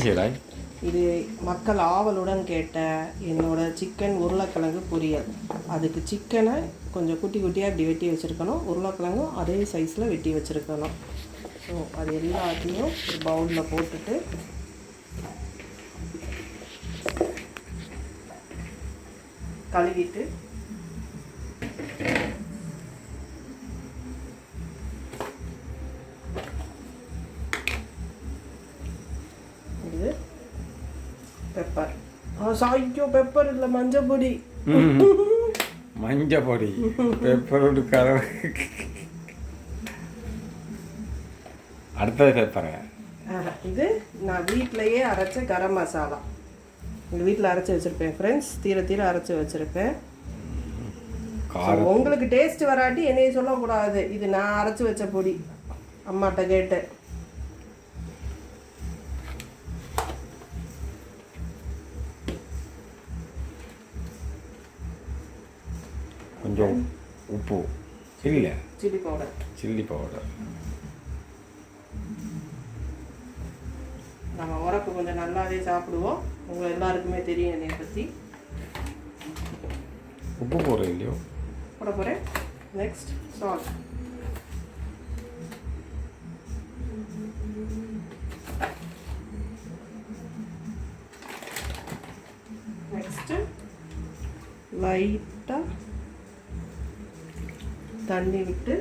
செய்கிறாய் இது மக்கள் ஆவலுடன் கேட்ட என்னோட சிக்கன் உருளைக்கிழங்கு பொரியல். அதுக்கு சிக்கனை கொஞ்சம் குட்டி குட்டியாக இப்படி வெட்டி வச்சுருக்கணும். உருளைக்கிழங்கும் அதே சைஸில் வெட்டி வச்சுருக்கணும். ஸோ அது எல்லாத்தையும் ஒரு பவுலில் போட்டுட்டு. கழுவிட்டு இது பெப்பர் ஐயோ பெப்பர் இல்லை மஞ்சள் பொடி. மஞ்சள் பொடி. பெப்பரோடு கலர் அடுத்தது பெப்பரை இது நான் வீட்டிலையே அரைச்ச கரம் மசாலா. எங்கள் வீட்டில் அரைச்சி வச்சுருப்பேன் ஃப்ரெண்ட்ஸ் தீர தீர அரைச்சி வச்சுருப்பேன். உங்களுக்கு டேஸ்ட் வராட்டி என்னைய சொல்லக்கூடாது. இது நான் அரைச்சி வச்ச பொடி. அம்மாட்ட கேட்டேன் கொஞ்சம் உப்பு. இல்லை சில்லி பவுடர் சில்லி பவுடர் நம்ம உரப்பு கொஞ்சம் நல்லாவே சாப்பிடுவோம். உங்களை எல்லாருக்குமே தெரியும் என்னைய பற்றி உப்பு போடுற இல்லையோ? போட போகிறேன் நெக்ஸ்ட் சால்ட் நெக்ஸ்ட்டு லைட்டாக தண்ணி விட்டு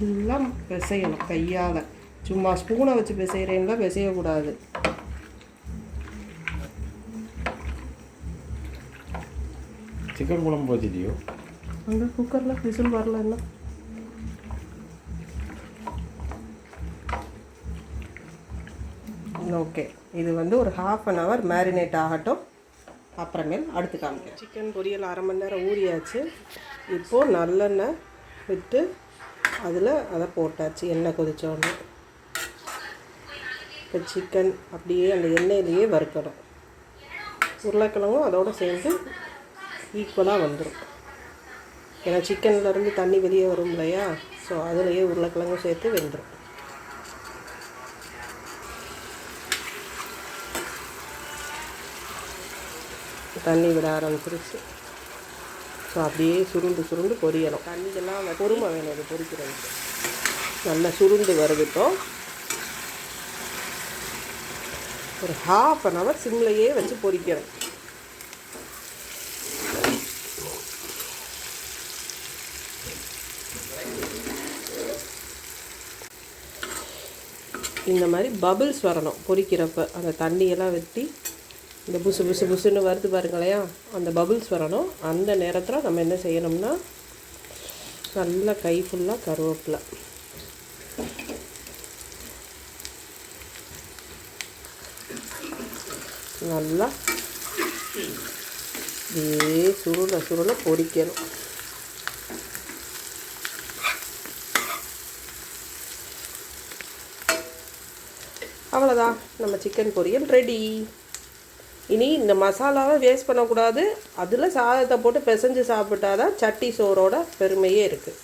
நல்லா பிசையணும் கையால். சும்மா ஸ்பூனை வச்சு பிசைகிறேன்லாம் பிசையக்கூடாது சிக்கன் குழம்பு வச்சிட்டியோ? அங்கே குக்கரில் விசில் வரல என்ன ஓகே இது வந்து ஒரு ஹாஃப் அன் ஹவர் மேரினேட் ஆகட்டும். அப்புறமேல் அடுத்து காமிக்கிறேன். சிக்கன் பொரியல் அரை மணி நேரம் ஊறியாச்சு. இப்போது நல்லெண்ணெய் விட்டு அதில் அதை போட்டாச்சு எண்ணெய் கொதித்தோடனே இப்போ சிக்கன் அப்படியே அந்த எண்ணெயிலேயே வறுக்கணும். உருளைக்கிழங்கும் அதோடு சேர்ந்து ஈக்குவலாக வந்துடும் ஏன்னா சிக்கன்லேருந்து தண்ணி வெளியே வரும் இல்லையா? ஸோ அதுலேயே உருளைக்கிழங்கும் சேர்த்து வெந்துடும் தண்ணி விட ஆரம்பிச்சிருச்சு. ஸோ அப்படியே சுருண்டு சுருண்டு பொரியணும். தண்ணிக்கெல்லாம் பொறுமை வேணும் இது பொரிக்கிறதுக்கு. நல்லா சுருண்டு வருதுட்டோம் ஒரு ஹாஃப் அன் ஹவர் சிம்லையே வச்சு பொரிக்கிறேன் இந்த மாதிரி பபிள்ஸ் வரணும் பொரிக்கிறப்ப. அந்த தண்ணியெல்லாம் வெட்டி இந்த புசு புசு புசுன்னு வருது பாருங்களையா? அந்த பபுள்ஸ் வரணும். அந்த நேரத்தில் நம்ம என்ன செய்யணும்னா நல்லா கை ஃபுல்லாக கருவேப்பிலை. நல்லா இதே சுருள சுருள பொரிக்கணும் அவ்வளோதான் நம்ம சிக்கன் பொரியல் ரெடி இனி இந்த மசாலாவை வேஸ்ட் பண்ணக்கூடாது. அதில் சாதத்தை போட்டு பிசைஞ்சு சாப்பிட்டாதான் சட்டி சோறோட பெருமையே இருக்குது